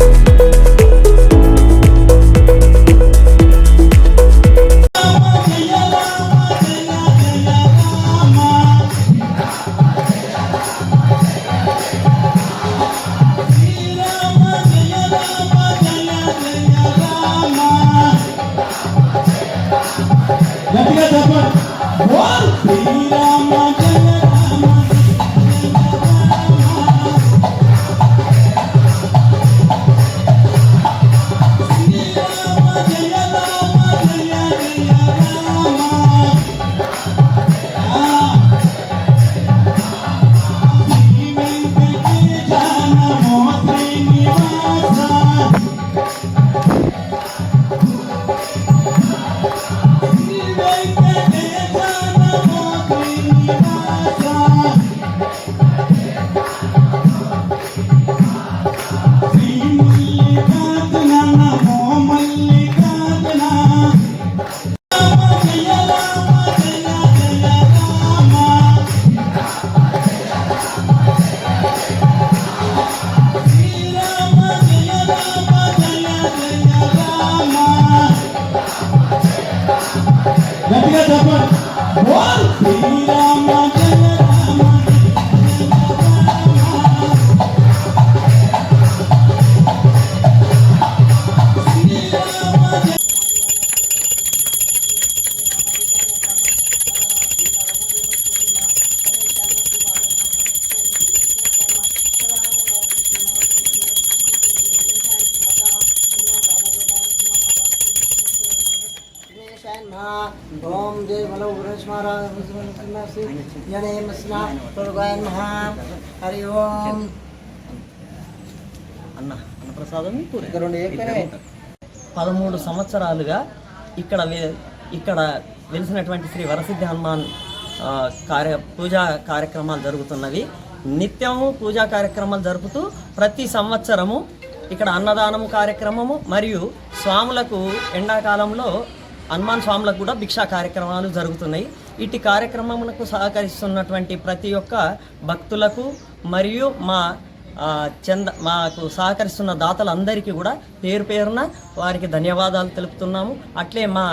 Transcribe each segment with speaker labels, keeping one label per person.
Speaker 1: Thank Hari ఓం
Speaker 2: అన్న అన్నప్రసాదం
Speaker 1: ఇక రెండు ఏకనే.
Speaker 2: పదమూడు సంవత్సరాలుగా ఇక్కడ ఇక్కడ వెలిసినటువంటి శ్రీ వరసిద్ధి హనుమాన్ కార్య పూజా కార్యక్రమాలు జరుగుతున్నవి. నిత్యము పూజా కార్యక్రమాలు జరుపుతూ ప్రతి సంవత్సరము ఇక్కడ అన్నదానము కార్యక్రమము మరియు స్వాములకు ఎండాకాలంలో హనుమాన్ స్వాములకు కూడా భిక్షా కార్యక్రమాలు జరుగుతున్నాయి. ఇటు కార్యక్రమములకు సహకరిస్తున్నటువంటి ప్రతి ఒక్క భక్తులకు మరియు మా చంద మాకు సహకరిస్తున్న దాతలందరికీ కూడా పేరు పేరున వారికి ధన్యవాదాలు తెలుపుతున్నాము. అట్లే మా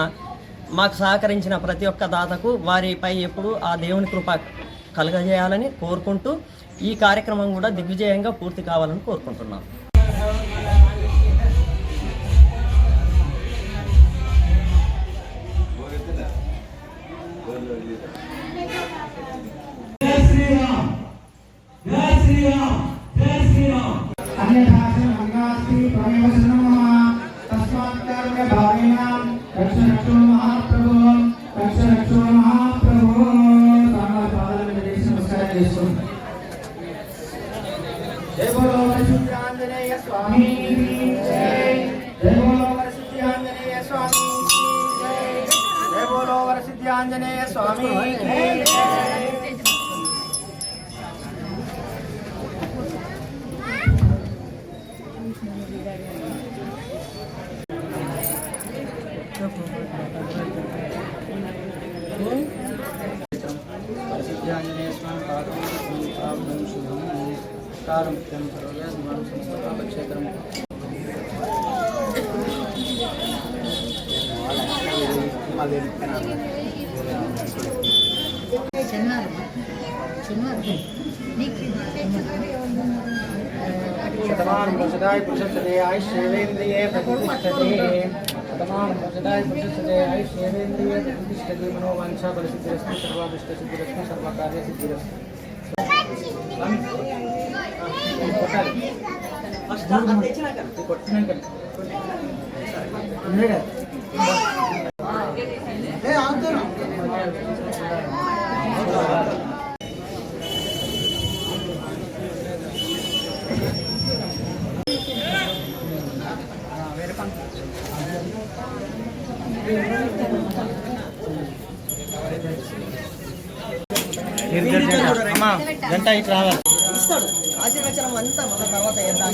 Speaker 2: మాకు సహకరించిన ప్రతి ఒక్క దాతకు వారిపై ఎప్పుడు ఆ దేవుని కృప కలగజేయాలని కోరుకుంటూ ఈ కార్యక్రమం కూడా దిగ్విజయంగా పూర్తి కావాలని కోరుకుంటున్నాం.
Speaker 3: अन्यथा तस्मात् कर्म भावेन रक्ष रक्षो
Speaker 1: महा शतमान भुजदाय पुरुषसदे आयुष्येवेन्द्रिये प्रतिष्ठते शतमान भुजदाय पुरुषसदे आयुष्येवेन्द्रिये प्रतिष्ठते मनोवांछा परिसिद्धिरस्तु सर्वाभिष्टसिद्धिरस्तु सर्वकार्यसिद्धिरस्तु अष्ट జంట ఇట్లా
Speaker 2: ఇస్తాడు. ఆశీర్వచనం అంతా మన తర్వాత వేద్దాం.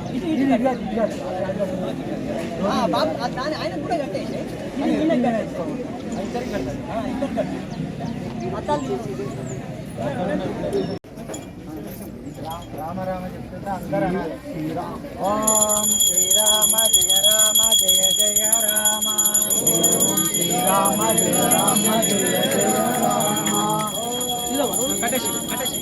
Speaker 2: దాని ఆయన కూడా కట్టేసి ఇది ఈయనకి కట్టేసుకో. ఆ,
Speaker 1: రామ రామ చెప్తుంటే అందరూ ఓం శ్రీరామ జయ రామ జయ జయ రామ ఓం శ్రీరామ జయ రామ జయ జయ రామ కట్టేసి కట్టేసి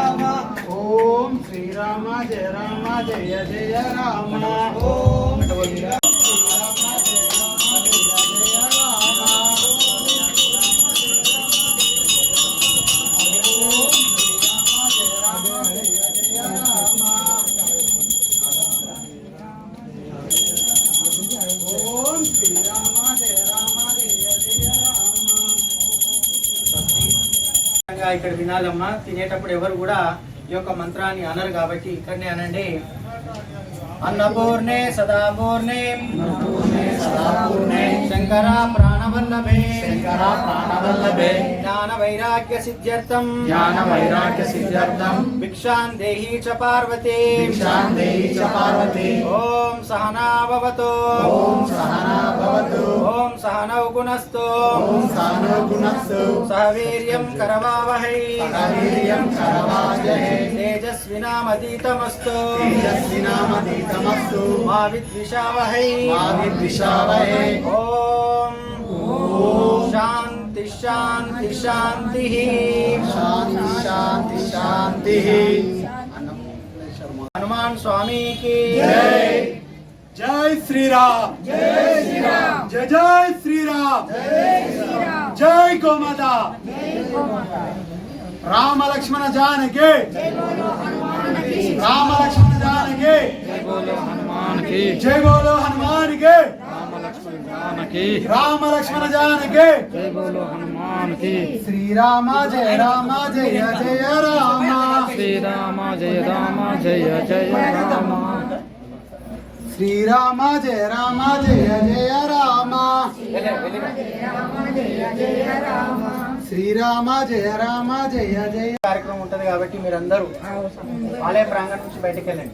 Speaker 1: శ్రీరామ జయ రామ. జయ జయ రామ. ఇక్కడ వినాలమ్మా తినేటప్పుడు ఎవరు కూడా ఈ యొక్క మంత్రాన్ని అనరు కాబట్టి ఇక్కడనే అనండి. అన్నపూర్ణే సదాపూర్ణే. శంకర ప్రాణవల్లభే
Speaker 4: శంకర ప్రాణవల్లభే
Speaker 1: జ్ఞాన వైరాగ్య సిద్ధ్యర్థం
Speaker 4: జ్ఞాన వైరాగ్య సిద్ధ్యర్థం
Speaker 1: భిక్షాన్ దేహి చ పార్వతే
Speaker 4: భిక్షాం దేహి చ పార్వతి
Speaker 1: ఓం సహనాభవతు
Speaker 4: ఓం సహనా భవతు
Speaker 1: ఓం సహనౌ గుణస్తు
Speaker 4: ఓం సహనో గుణస్సు
Speaker 1: సహ వీర్యం కరవావహై
Speaker 4: వీర్యం కరవాజహే
Speaker 1: తేజస్వినామతీతమస్తు
Speaker 4: తేజస్వినామతీతమస్తు
Speaker 1: మా విద్విషావహై
Speaker 4: మా प्रचोदयामहे
Speaker 1: ॐ शान्ति शान्ति शान्तिः
Speaker 4: शान्ति शान्ति शान्तिः
Speaker 1: हनुमान स्वामी
Speaker 4: की जय जय श्री राम जय श्री राम जय जय श्री राम जय गो माता राम लक्ष्मण जान के राम लक्ष्मण जान के जय बोलो हनुमान के రామ లక్ష్మణ జానకి. జై బోలో హనుమాన్కి రామ లక్ష్మణ జానకి శ్రీరామ జయ రామ జయ జయ రామ.
Speaker 1: శ్రీరామ జయ రామ జయ జయ రామ.
Speaker 4: శ్రీరామ జయ రామ జయ జయ రామ. శ్రీరామ జయ రామ జయ జయ.
Speaker 1: కార్యక్రమం ఉంటది కాబట్టి మీరందరూ ఆలయ ప్రాంగణం నుంచి బయటకు వెళ్ళండి.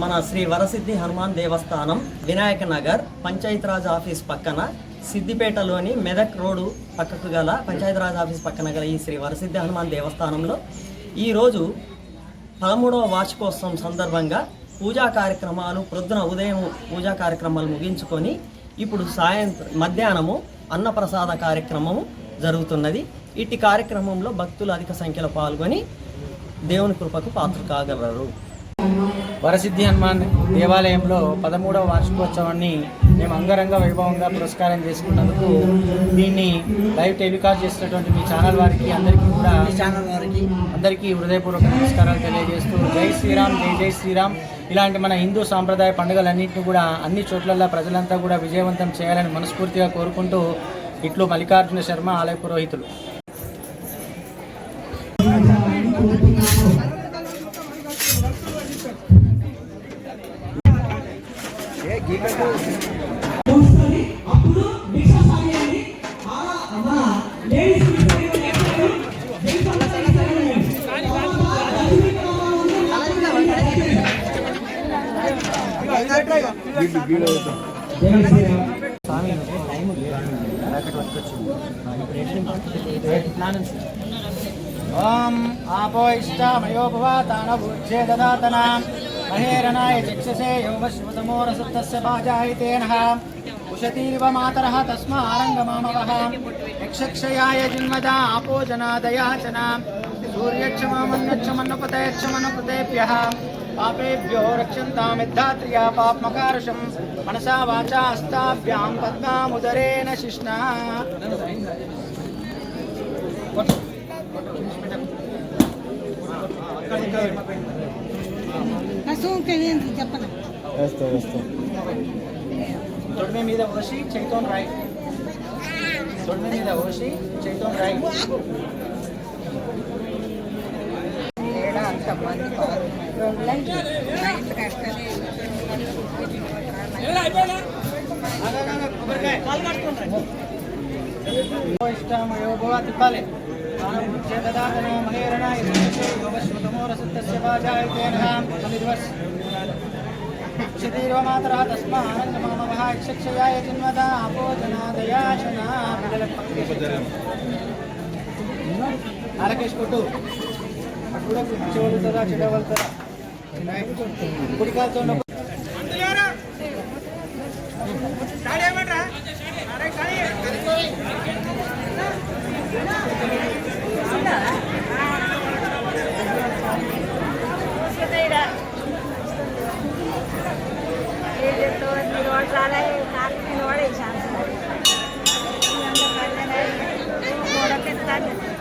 Speaker 2: మన శ్రీ వరసిద్ధి హనుమాన్ దేవస్థానం వినాయక నగర్ పంచాయతీరాజ్ ఆఫీస్ పక్కన సిద్దిపేటలోని మెదక్ రోడ్డు పక్కకు గల పంచాయతీరాజ్ ఆఫీస్ పక్కన గల ఈ శ్రీ వరసిద్ధి హనుమాన్ దేవస్థానంలో ఈరోజు పదమూడవ వార్షికోత్సవం సందర్భంగా పూజా కార్యక్రమాలు ప్రొద్దున ఉదయం పూజా కార్యక్రమాలు ముగించుకొని ఇప్పుడు సాయంత్రం మధ్యాహ్నము అన్నప్రసాద కార్యక్రమము జరుగుతున్నది. ఇట్టి కార్యక్రమంలో భక్తులు అధిక సంఖ్యలో పాల్గొని దేవుని కృపకు పాత్ర కాగలరు.
Speaker 1: వరసిద్ధి హనుమాన్ దేవాలయంలో పదమూడవ వార్షికోత్సవాన్ని మేము అంగరంగ వైభవంగా పురస్కారం చేసుకున్నందుకు దీన్ని లైవ్ టెలికాస్ట్ చేసినటువంటి మీ ఛానల్ వారికి అందరికీ కూడా
Speaker 5: ఛానల్ వారికి.
Speaker 1: అందరికీ హృదయపూర్వక నమస్కారాలు తెలియజేస్తూ జై శ్రీరామ్ జై జై శ్రీరామ్. ఇలాంటి మన హిందూ సాంప్రదాయ పండుగలన్నింటినీ కూడా అన్ని చోట్ల ప్రజలంతా కూడా విజయవంతం చేయాలని మనస్ఫూర్తిగా కోరుకుంటూ ఇట్లు మల్లికార్జున శర్మ ఆలయ పురోహితులు. ఓం ఆపో ఇష్టామయో భవాతానభూజ్యే దదాతన మహేరణాయ చక్షసే యోగశ్రుతమోరసత్తస్య పాజాయితేన ఉషతీరివ మాతరः తస్మారంగమామవः యక్షక్షయాయ జిన్మదా ఆపో జనాదయాచన సూర్యక్షమన్నక్షమన్నపతయక్షమన్నపతేభ్యः పాపేభ్యో రక్షంతామిద్ధాత్రియా పాప్మకారుషం మనసా వాచా హస్తాభ్యాం పద్మాముదరేణ శిష్ణా
Speaker 6: చెప్పండి
Speaker 1: తొడిమి మీద పోసి చేతితో రాయి తొడిమి మీద పోసి చేతితో రాయి తిప్పాలి క్షితీర్వమాతరా తస్మా ఆనందమామవః యక్షక్షయాయ చిన్మత ఆపోజనాదయాశనా ప్రజల పక్షి నరకేష్ కొట్టు. కూడా కూర్చోగలుగుతారా చెడగలుగుతారా కుడి
Speaker 7: కాలుతో Gracias.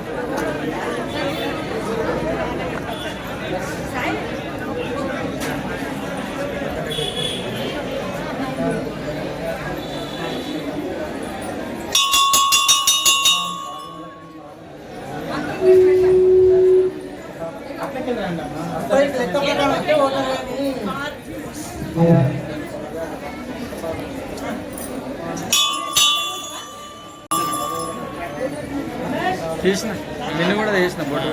Speaker 7: కూడా చేసిన బొట్టు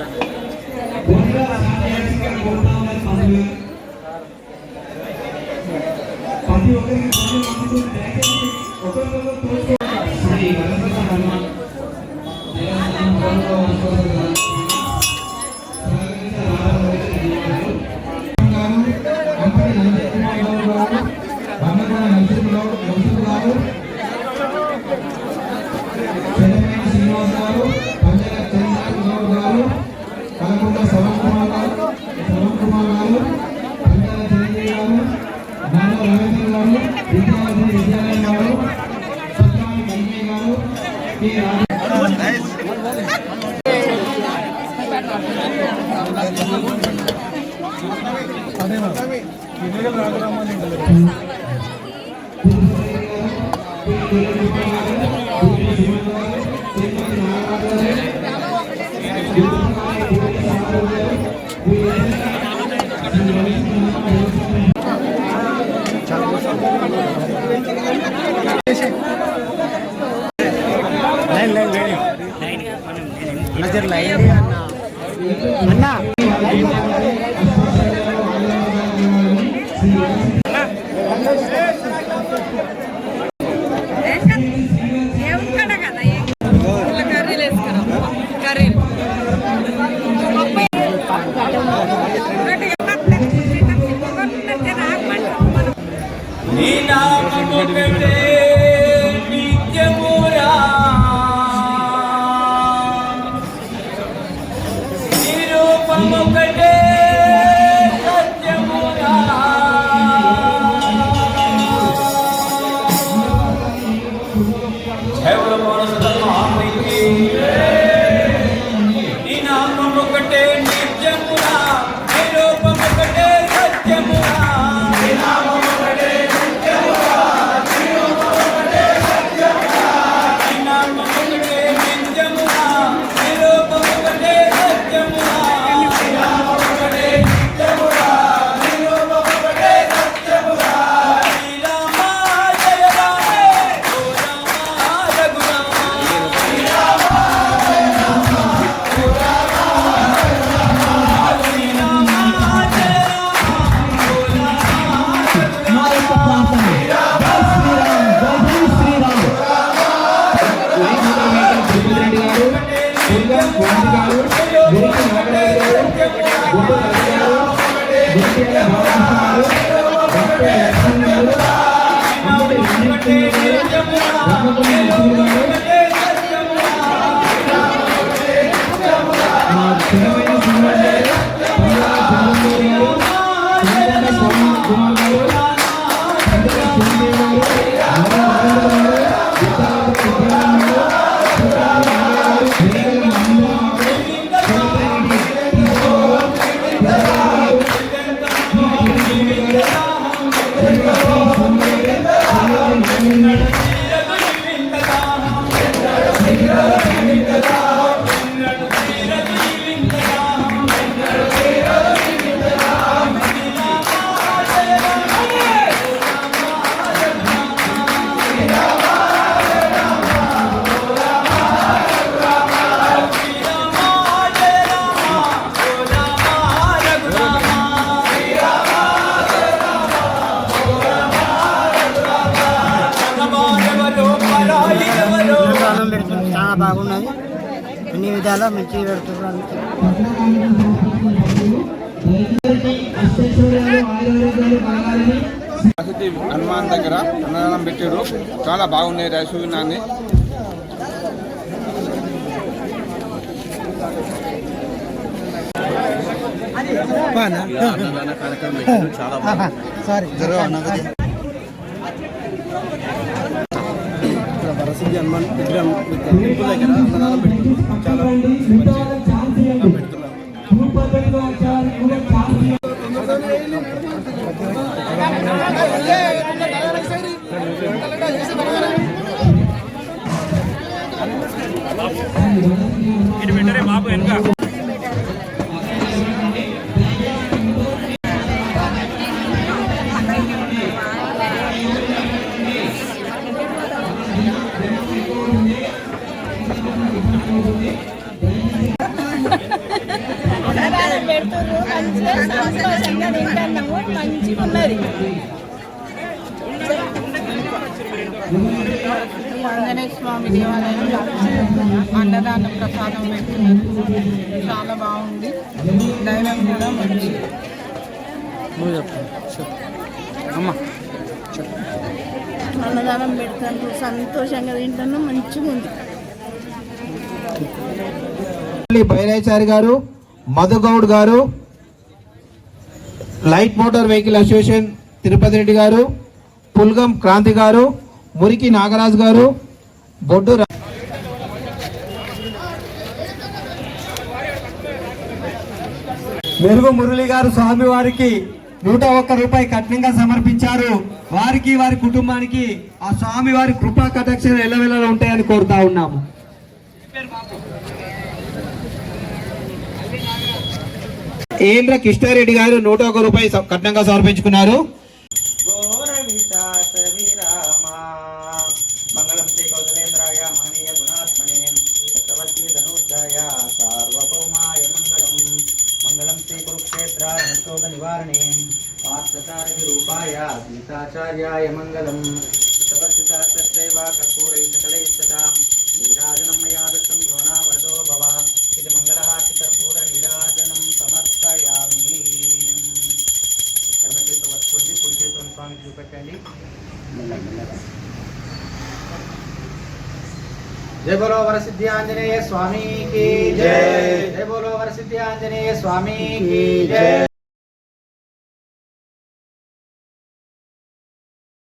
Speaker 3: ప్రతి ఒక్కరికి విద్యార్థి విద్యాలయం గారు సత్యాన్ని గారు కె రాజు
Speaker 7: అన్నా.
Speaker 5: Amen. బాగున్నది. అన్ని విధాలా మంచిగా పెడుతున్నారు.
Speaker 8: హనుమాన్ దగ్గర అన్నదానం పెట్టారు చాలా బాగున్నాయి రైసు విన్నాన్ని.
Speaker 9: సారీ
Speaker 3: శివాజీ హనుమాన్ విగ్రహం టెంపుల్ దగ్గర అన్నదానం పెట్టుకున్నాం. చాలా వెనుక. పెడుతున్నారు
Speaker 7: పెడుతున్నారు మంచిగా సంతోషంగా తింటున్నాము మంచిగా ఉన్నది ఆంజనేయ స్వామి దేవాలయంలో అన్నదాన ప్రసాదం పెడుతున్నారు చాలా బాగుంది. దైవం కూడా మంచి. అన్నదానం పెడతాను సంతోషంగా తింటాను మంచిగా ఉంది
Speaker 10: Bairachari garu Madhugoud garu light motor vehicle association Tirupati Reddy garu Pulgam Kranti గారు మురికి నాగరాజు గారు బొడ్డు
Speaker 3: మెరుగు మురళి గారు స్వామి వారికి నూట ఒక్క రూపాయి కఠినంగా సమర్పించారు. వారికి వారి కుటుంబానికి ఆ స్వామి వారి కృపా కటాక్షలు ఎల్లవెల్లలో ఉంటాయని కోరుతా ఉన్నాము.
Speaker 10: ఏంద్ర కృష్ణారెడ్డి గారు నూట ఒక రూపాయి కట్నంగా సమర్పించుకున్నారు.
Speaker 1: మంగళం శ్రీ రూపాయ మహనీయ మంగళం. చూపెట్టండి. జయ బోలో వరసిద్ధి ఆంజనేయ స్వామికి జయ జయ బోలో వరసిద్ధి ఆంజనేయ స్వామికి జయ